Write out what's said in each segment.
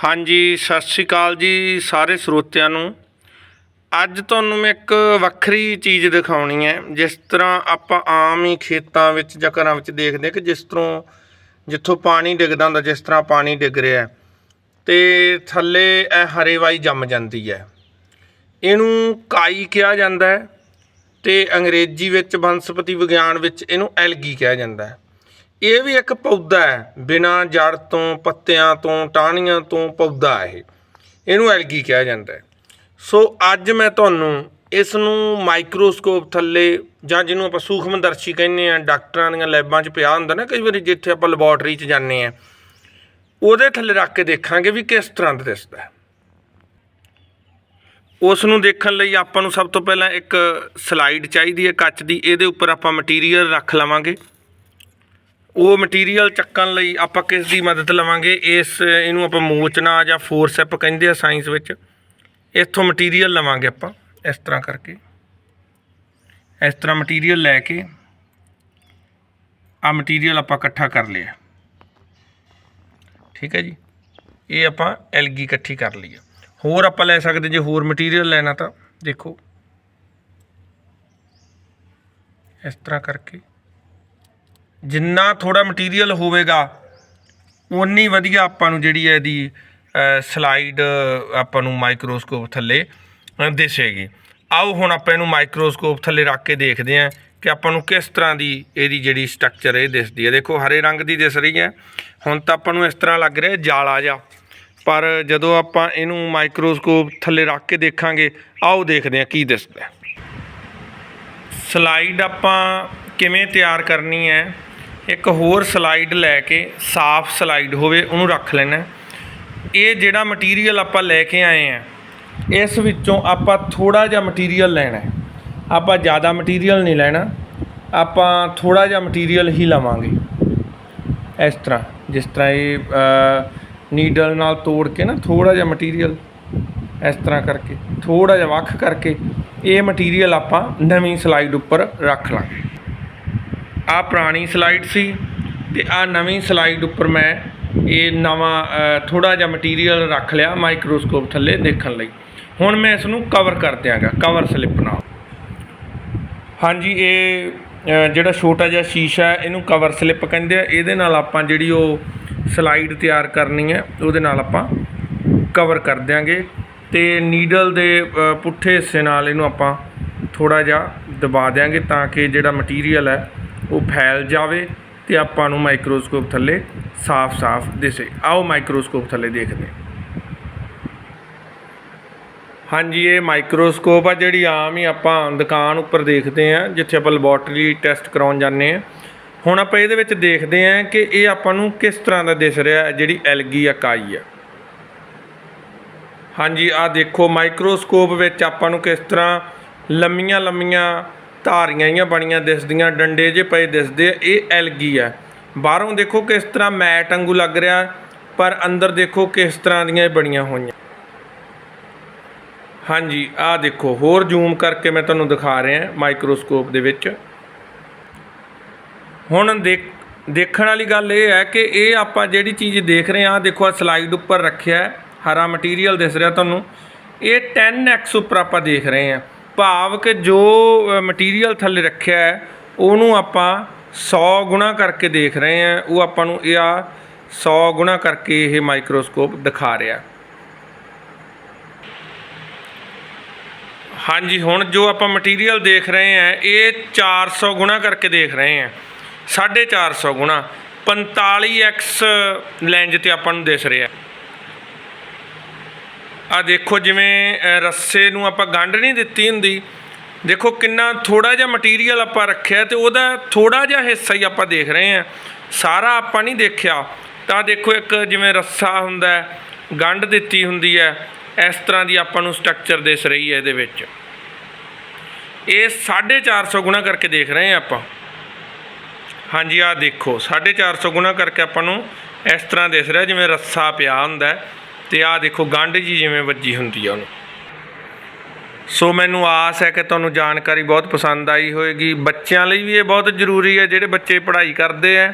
ਹਾਂਜੀ ਸਤਿ ਸ਼੍ਰੀ ਅਕਾਲ ਜੀ ਸਾਰੇ ਸਰੋਤਿਆਂ ਨੂੰ। ਅੱਜ ਤੁਹਾਨੂੰ ਮੈਂ ਇੱਕ ਵੱਖਰੀ ਚੀਜ਼ ਦਿਖਾਉਣੀ ਹੈ ਜਿਸ ਤਰ੍ਹਾਂ ਆਪਾਂ ਆਮ ਹੀ ਖੇਤਾਂ ਵਿੱਚ ਜਾਂ ਘਰਾਂ ਵਿੱਚ ਦੇਖਦੇ ਹਾਂ ਕਿ ਜਿਸ ਤਰ੍ਹਾਂ ਜਿੱਥੋਂ ਪਾਣੀ ਡਿੱਗਦਾ ਹੁੰਦਾ ਜਿਸ ਤਰ੍ਹਾਂ ਪਾਣੀ ਡਿੱਗ ਰਿਹਾ ਹੈ, ਤੇ ਥੱਲੇ ਇਹ ਹਰੇਵਾਈ ਜੰਮ ਜਾਂਦੀ ਹੈ। ਇਹਨੂੰ ਕਾਈ ਕਿਹਾ ਜਾਂਦਾ ਹੈ ਤੇ ਅੰਗਰੇਜ਼ੀ ਵਿੱਚ ਬਨਸਪਤੀ ਵਿਗਿਆਨ ਵਿੱਚ ਇਹਨੂੰ ਐਲਗੀ ਕਿਹਾ ਜਾਂਦਾ ਹੈ। ਇਹ ਵੀ ਇੱਕ ਪੌਦਾ ਹੈ, ਬਿਨਾਂ ਜੜ ਤੋਂ, ਪੱਤਿਆਂ ਤੋਂ, ਟਾਹਣੀਆਂ ਤੋਂ ਪੌਦਾ ਇਹ। ਇਹਨੂੰ ਐਲਗੀ ਕਿਹਾ ਜਾਂਦਾ ਹੈ। ਸੋ ਅੱਜ ਮੈਂ ਤੁਹਾਨੂੰ ਇਸ ਨੂੰ ਮਾਈਕਰੋਸਕੋਪ ਥੱਲੇ ਜਾਂ ਜਿਹਨੂੰ ਆਪਾਂ ਸੂਖਮਦਰਸ਼ੀ ਕਹਿੰਦੇ ਆ ਡਾਕਟਰਾਂ ਦੀਆਂ ਲੈਬਾਂ 'ਚ ਪਿਆ ਹੁੰਦਾ ਨਾ, ਕਈ ਵਾਰੀ ਜਿੱਥੇ ਆਪਾਂ ਲੈਬੋਰਟਰੀ 'ਚ ਜਾਂਦੇ ਆ ਉਹਦੇ ਥੱਲੇ ਰੱਖ ਕੇ ਦੇਖਾਂਗੇ ਵੀ ਕਿਸ ਤਰ੍ਹਾਂ ਦਾ ਦਿਸਦਾ ਹੈ। ਉਸ ਨੂੰ ਦੇਖਣ ਲਈ ਆਪਾਂ ਨੂੰ ਸਭ ਤੋਂ ਪਹਿਲਾਂ ਇੱਕ ਸਲਾਈਡ ਚਾਹੀਦੀ ਹੈ ਕੱਚ ਦੀ, ਇਹਦੇ ਉੱਪਰ ਆਪਾਂ ਮਟੀਰੀਅਲ ਰੱਖ ਲਵਾਂਗੇ। ਉਹ ਮਟੀਰੀਅਲ ਚੱਕਣ ਲਈ ਆਪਾਂ ਕਿਸ ਦੀ ਮਦਦ ਲਵਾਂਗੇ? ਇਸ, ਇਹਨੂੰ ਆਪਾਂ ਮੋਚਨਾ ਜਾਂ ਫੋਰਸੈਪ ਕਹਿੰਦੇ ਆ ਸਾਇੰਸ ਵਿੱਚ। ਇੱਥੋਂ ਮਟੀਰੀਅਲ ਲਵਾਂਗੇ ਆਪਾਂ, ਇਸ ਤਰ੍ਹਾਂ ਕਰਕੇ। ਇਸ ਤਰ੍ਹਾਂ ਮਟੀਰੀਅਲ ਲੈ ਕੇ ਆ ਮਟੀਰੀਅਲ ਆਪਾਂ ਇਕੱਠਾ ਕਰ ਲਿਆ। ਠੀਕ ਹੈ ਜੀ? ਇਹ ਆਪਾਂ ਐਲਗੀ ਇਕੱਠੀ ਕਰ ਲਈ ਆ। ਹੋਰ ਆਪਾਂ ਲੈ ਸਕਦੇ ਜੇ ਹੋਰ ਮਟੀਰੀਅਲ ਲੈਣਾ ਤਾਂ, ਦੇਖੋ। ਇਸ ਤਰ੍ਹਾਂ ਕਰਕੇ। ਜਿੰਨਾ ਥੋੜਾ ਮਟੀਰੀਅਲ ਹੋਵੇਗਾ ਉਨੀ ਵਧੀਆ ਆਪਾਂ ਨੂੰ ਜਿਹੜੀ ਹੈ ਇਹਦੀ ਸਲਾਈਡ ਆਪਾਂ ਨੂੰ ਮਾਈਕਰੋਸਕੋਪ ਥੱਲੇ ਦਿਸੇਗੀ। ਆਓ ਹੁਣ ਆਪਾਂ ਇਹਨੂੰ ਮਾਈਕਰੋਸਕੋਪ ਥੱਲੇ ਰੱਖ ਕੇ ਦੇਖਦੇ ਹਾਂ ਕਿ ਆਪਾਂ ਨੂੰ ਕਿਸ ਤਰ੍ਹਾਂ ਦੀ ਇਹਦੀ ਜਿਹੜੀ ਸਟਰਕਚਰ ਇਹ ਦਿਸਦੀ ਹੈ। ਦੇਖੋ, ਹਰੇ ਰੰਗ ਦੀ ਦਿਸ ਰਹੀ ਹੈ। ਹੁਣ ਤਾਂ ਆਪਾਂ ਨੂੰ ਇਸ ਤਰ੍ਹਾਂ ਲੱਗ ਰਿਹਾ ਜਾਲਾ ਜਿਹਾ। ਪਰ ਜਦੋਂ ਆਪਾਂ ਇਹਨੂੰ ਮਾਈਕਰੋਸਕੋਪ ਥੱਲੇ ਰੱਖ ਕੇ ਦੇਖਾਂਗੇ, ਆਓ ਦੇਖਦੇ ਹਾਂ ਕੀ ਦਿਸਦਾ ਸਲਾਈਡ ਆਪਾਂ ਕਿਵੇਂ ਤਿਆਰ ਕਰਨੀ ਹੈ? ਇੱਕ ਹੋਰ ਸਲਾਈਡ ਲੈ ਕੇ ਸਾਫ਼ ਸਲਾਈਡ ਹੋਵੇ, ਉਹਨੂੰ ਰੱਖ ਲੈਣਾ ਇਹ ਜਿਹੜਾ ਮਟੀਰੀਅਲ ਆਪਾਂ ਲੈ ਕੇ ਆਏ ਆ ਇਸ ਵਿੱਚੋਂ ਆਪਾਂ ਥੋੜਾ ਜਿਹਾ ਮਟੀਰੀਅਲ ਲੈਣਾ ਆਪਾਂ ਜ਼ਿਆਦਾ ਮਟੀਰੀਅਲ ਨਹੀਂ ਲੈਣਾ, ਆਪਾਂ ਥੋੜਾ ਜਿਹਾ ਮਟੀਰੀਅਲ ਹੀ ਲਵਾਂਗੇ। ਇਸ ਤਰ੍ਹਾਂ, ਜਿਸ ਤਰ੍ਹਾਂ ਇਹ ਨੀਡਲ ਨਾਲ ਤੋੜ ਕੇ ਨਾ ਥੋੜਾ ਜਿਹਾ ਮਟੀਰੀਅਲ ਇਸ ਤਰ੍ਹਾਂ ਕਰਕੇ ਥੋੜਾ ਜਿਹਾ ਵੱਖ ਕਰਕੇ, ਇਹ ਮਟੀਰੀਅਲ ਆਪਾਂ ਨਵੀਂ ਸਲਾਈਡ ਉੱਪਰ ਰੱਖ ਲਾਂਗੇ। ਆ ਪੁਰਾਣੀ ਸਲਾਈਡ ਸੀ ਤੇ ਆ ਨਵੀਂ ਸਲਾਈਡ ਉੱਪਰ ਮੈਂ ਇਹ ਨਵਾਂ ਥੋੜਾ ਜਿਹਾ ਮਟੀਰੀਅਲ ਰੱਖ ਲਿਆ ਮਾਈਕਰੋਸਕੋਪ ਥੱਲੇ ਦੇਖਣ ਲਈ। ਹੁਣ ਮੈਂ ਇਸ ਨੂੰ ਕਵਰ ਕਰ ਦਿਆਂਗਾ ਕਵਰ ਸਲਿੱਪ ਨਾਲ। ਹਾਂਜੀ, ਇਹ ਜਿਹੜਾ ਛੋਟਾ ਜਿਹਾ ਸ਼ੀਸ਼ਾ ਇਹਨੂੰ ਕਵਰ ਸਲਿੱਪ ਕਹਿੰਦੇ ਆ। ਇਹਦੇ ਨਾਲ ਆਪਾਂ ਜਿਹੜੀ ਉਹ ਸਲਾਈਡ ਤਿਆਰ ਕਰਨੀ ਹੈ, ਉਹਦੇ ਨਾਲ ਆਪਾਂ ਕਵਰ ਕਰ ਦਿਆਂਗੇ। ਤੇ ਨੀਡਲ ਦੇ ਪੁੱਠੇ ਹਿੱਸੇ ਨਾਲ ਇਹਨੂੰ ਆਪਾਂ ਥੋੜਾ ਜਿਹਾ ਦਬਾ ਦਿਆਂਗੇ ਤਾਂ ਕਿ ਜਿਹੜਾ ਮਟੀਰੀਅਲ ਹੈ ਉਹ ਫੈਲ ਜਾਵੇ ਅਤੇ ਆਪਾਂ ਨੂੰ ਮਾਈਕਰੋਸਕੋਪ ਥੱਲੇ ਸਾਫ਼-ਸਾਫ਼ ਦਿਸੇ। ਆਓ ਮਾਈਕਰੋਸਕੋਪ ਥੱਲੇ ਦੇਖਦੇ ਹਾਂ। ਹਾਂਜੀ ਇਹ ਮਾਈਕਰੋਸਕੋਪ ਆ ਜਿਹੜੀ ਆਮ ਹੀ ਆਪਾਂ ਦੁਕਾਨ ਉੱਪਰ ਦੇਖਦੇ ਆ ਜਿੱਥੇ ਆਪਾਂ ਲੈਬੋਰਟਰੀ ਟੈਸਟ ਕਰਾਉਣ ਜਾਂਦੇ ਆ ਹੁਣ ਆਪਾਂ ਇਹਦੇ ਵਿੱਚ ਦੇਖਦੇ ਆ ਕਿ ਇਹ ਆਪਾਂ ਨੂੰ ਕਿਸ ਤਰ੍ਹਾਂ ਦਾ ਦਿਸ ਰਿਹਾ ਹੈ, ਜਿਹੜੀ ਐਲਗੀ ਇਕਾਈ ਆ। ਹਾਂਜੀ ਆ ਦੇਖੋ ਮਾਈਕਰੋਸਕੋਪ ਵਿੱਚ ਆਪਾਂ ਨੂੰ ਕਿਸ ਤਰ੍ਹਾਂ ਲੰਮੀਆਂ ਲੰਮੀਆਂ ਧਾਰੀਆਂ ਜਿਹੀਆਂ ਬਣੀਆਂ ਦਿਸਦੀਆਂ, ਡੰਡੇ ਜੇ ਪਏ ਦਿਸਦੇ ਆ, ਇਹ ਐਲਗੀ ਆ। ਬਾਹਰੋਂ ਦੇਖੋ ਕਿਸ ਤਰ੍ਹਾਂ ਮੈਟ ਵਾਂਗੂ ਲੱਗ ਰਿਹਾ, ਪਰ ਅੰਦਰ ਦੇਖੋ ਕਿਸ ਤਰ੍ਹਾਂ ਦੀਆਂ ਇਹ ਬਣੀਆਂ ਹੋਈਆਂ। ਹਾਂਜੀ, ਆਹ ਦੇਖੋ, ਹੋਰ ਜ਼ੂਮ ਕਰਕੇ ਮੈਂ ਤੁਹਾਨੂੰ ਦਿਖਾ ਰਿਹਾ ਮਾਈਕਰੋਸਕੋਪ ਦੇ ਵਿੱਚ। ਹੁਣ ਦੇਖ, ਦੇਖਣ ਵਾਲੀ ਗੱਲ ਇਹ ਹੈ ਕਿ ਇਹ ਆਪਾਂ ਜਿਹੜੀ ਚੀਜ਼ ਦੇਖ ਰਹੇ ਹਾਂ ਦੇਖੋ ਆ ਸਲਾਈਡ ਉੱਪਰ ਰੱਖਿਆ ਹਰਾ ਮਟੀਰੀਅਲ ਦਿਸ ਰਿਹਾ ਤੁਹਾਨੂੰ। ਇਹ 10x ਉੱਪਰ ਆਪਾਂ ਦੇਖ ਰਹੇ ਹਾਂ। ਭਾਵ ਕਿ ਜੋ ਮਟੀਰੀਅਲ ਥੱਲੇ ਰੱਖਿਆ ਹੈ, ਉਹਨੂੰ ਆਪਾਂ 100 ਗੁਣਾ ਕਰਕੇ ਦੇਖ ਰਹੇ ਹਾਂ। ਉਹ ਆਪਾਂ ਨੂੰ ਇਹ ਆ 100 ਗੁਣਾ ਕਰਕੇ ਇਹ ਮਾਈਕਰੋਸਕੋਪ ਦਿਖਾ ਰਿਹਾ। ਹਾਂਜੀ, ਹੁਣ ਜੋ ਆਪਾਂ ਮਟੀਰੀਅਲ ਦੇਖ ਰਹੇ ਹਾਂ, ਇਹ 400 ਗੁਣਾ ਕਰਕੇ ਦੇਖ ਰਹੇ ਹਾਂ। 450 ਗੁਣਾ। 45x ਲੈਂਜ ਤੇ ਆਪਾਂ ਨੂੰ ਦਿਸ ਰਿਹਾ। ਆ ਦੇਖੋ ਜਿਵੇਂ ਰੱਸੇ ਨੂੰ ਆਪਾਂ ਗੰਢ ਨਹੀਂ ਦਿੱਤੀ ਹੁੰਦੀ। ਦੇਖੋ ਕਿੰਨਾ ਥੋੜਾ ਜਿਹਾ ਮਟੀਰੀਅਲ ਆਪਾਂ ਰੱਖਿਆ ਤੇ ਉਹਦਾ ਥੋੜਾ ਜਿਹਾ ਹਿੱਸਾ ਹੀ ਆਪਾਂ ਦੇਖ ਰਹੇ ਹਾਂ। ਸਾਰਾ ਆਪਾਂ ਨਹੀਂ ਦੇਖਿਆ। ਤਾਂ ਦੇਖੋ ਇੱਕ ਜਿਵੇਂ ਰੱਸਾ ਹੁੰਦਾ ਗੰਢ ਦਿੱਤੀ ਹੁੰਦੀ ਹੈ, ਇਸ ਤਰ੍ਹਾਂ ਦੀ ਆਪਾਂ ਨੂੰ ਸਟਰਕਚਰ ਦਿਸ ਰਹੀ ਹੈ ਇਹਦੇ ਵਿੱਚ। ਇਹ 450 ਗੁਣਾ ਕਰਕੇ ਦੇਖ ਰਹੇ ਹਾਂ ਆਪਾਂ। ਹਾਂਜੀ ਆ ਦੇਖੋ 450 ਗੁਣਾ ਕਰਕੇ ਆਪਾਂ ਨੂੰ ਇਸ ਤਰ੍ਹਾਂ ਦਿਸ ਰਿਹਾ ਜਿਵੇਂ ਰੱਸਾ ਪਿਆ ਹੁੰਦਾ ਤੇ ਆਹ ਦੇਖੋ, ਗੰਢ ਜੀ ਜਿਵੇਂ ਵੱਜੀ ਹੁੰਦੀ ਆ ਉਹਨੂੰ। ਸੋ ਮੈਨੂੰ ਆਸ ਹੈ ਕਿ ਤੁਹਾਨੂੰ ਜਾਣਕਾਰੀ ਬਹੁਤ ਪਸੰਦ ਆਈ ਹੋਵੇਗੀ ਬੱਚਿਆਂ ਲਈ ਵੀ ਇਹ ਬਹੁਤ ਜ਼ਰੂਰੀ ਹੈ, ਜਿਹੜੇ ਬੱਚੇ ਪੜ੍ਹਾਈ ਕਰਦੇ ਆ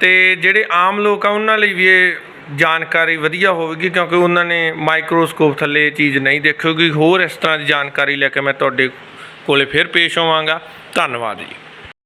ਤੇ ਜਿਹੜੇ ਆਮ ਲੋਕ ਆ, ਉਹਨਾਂ ਲਈ ਵੀ ਇਹ ਜਾਣਕਾਰੀ ਵਧੀਆ ਹੋਵੇਗੀ ਕਿਉਂਕਿ ਉਹਨਾਂ ਨੇ ਮਾਈਕਰੋਸਕੋਪ ਥੱਲੇ ਇਹ ਚੀਜ਼ ਨਹੀਂ ਦੇਖੋਗੀ ਹੋਰ ਇਸ ਤਰ੍ਹਾਂ ਦੀ ਜਾਣਕਾਰੀ ਲੈ ਕੇ ਮੈਂ ਤੁਹਾਡੇ ਕੋਲੇ ਫਿਰ ਪੇਸ਼ ਹੋਵਾਂਗਾ। ਧੰਨਵਾਦ ਜੀ।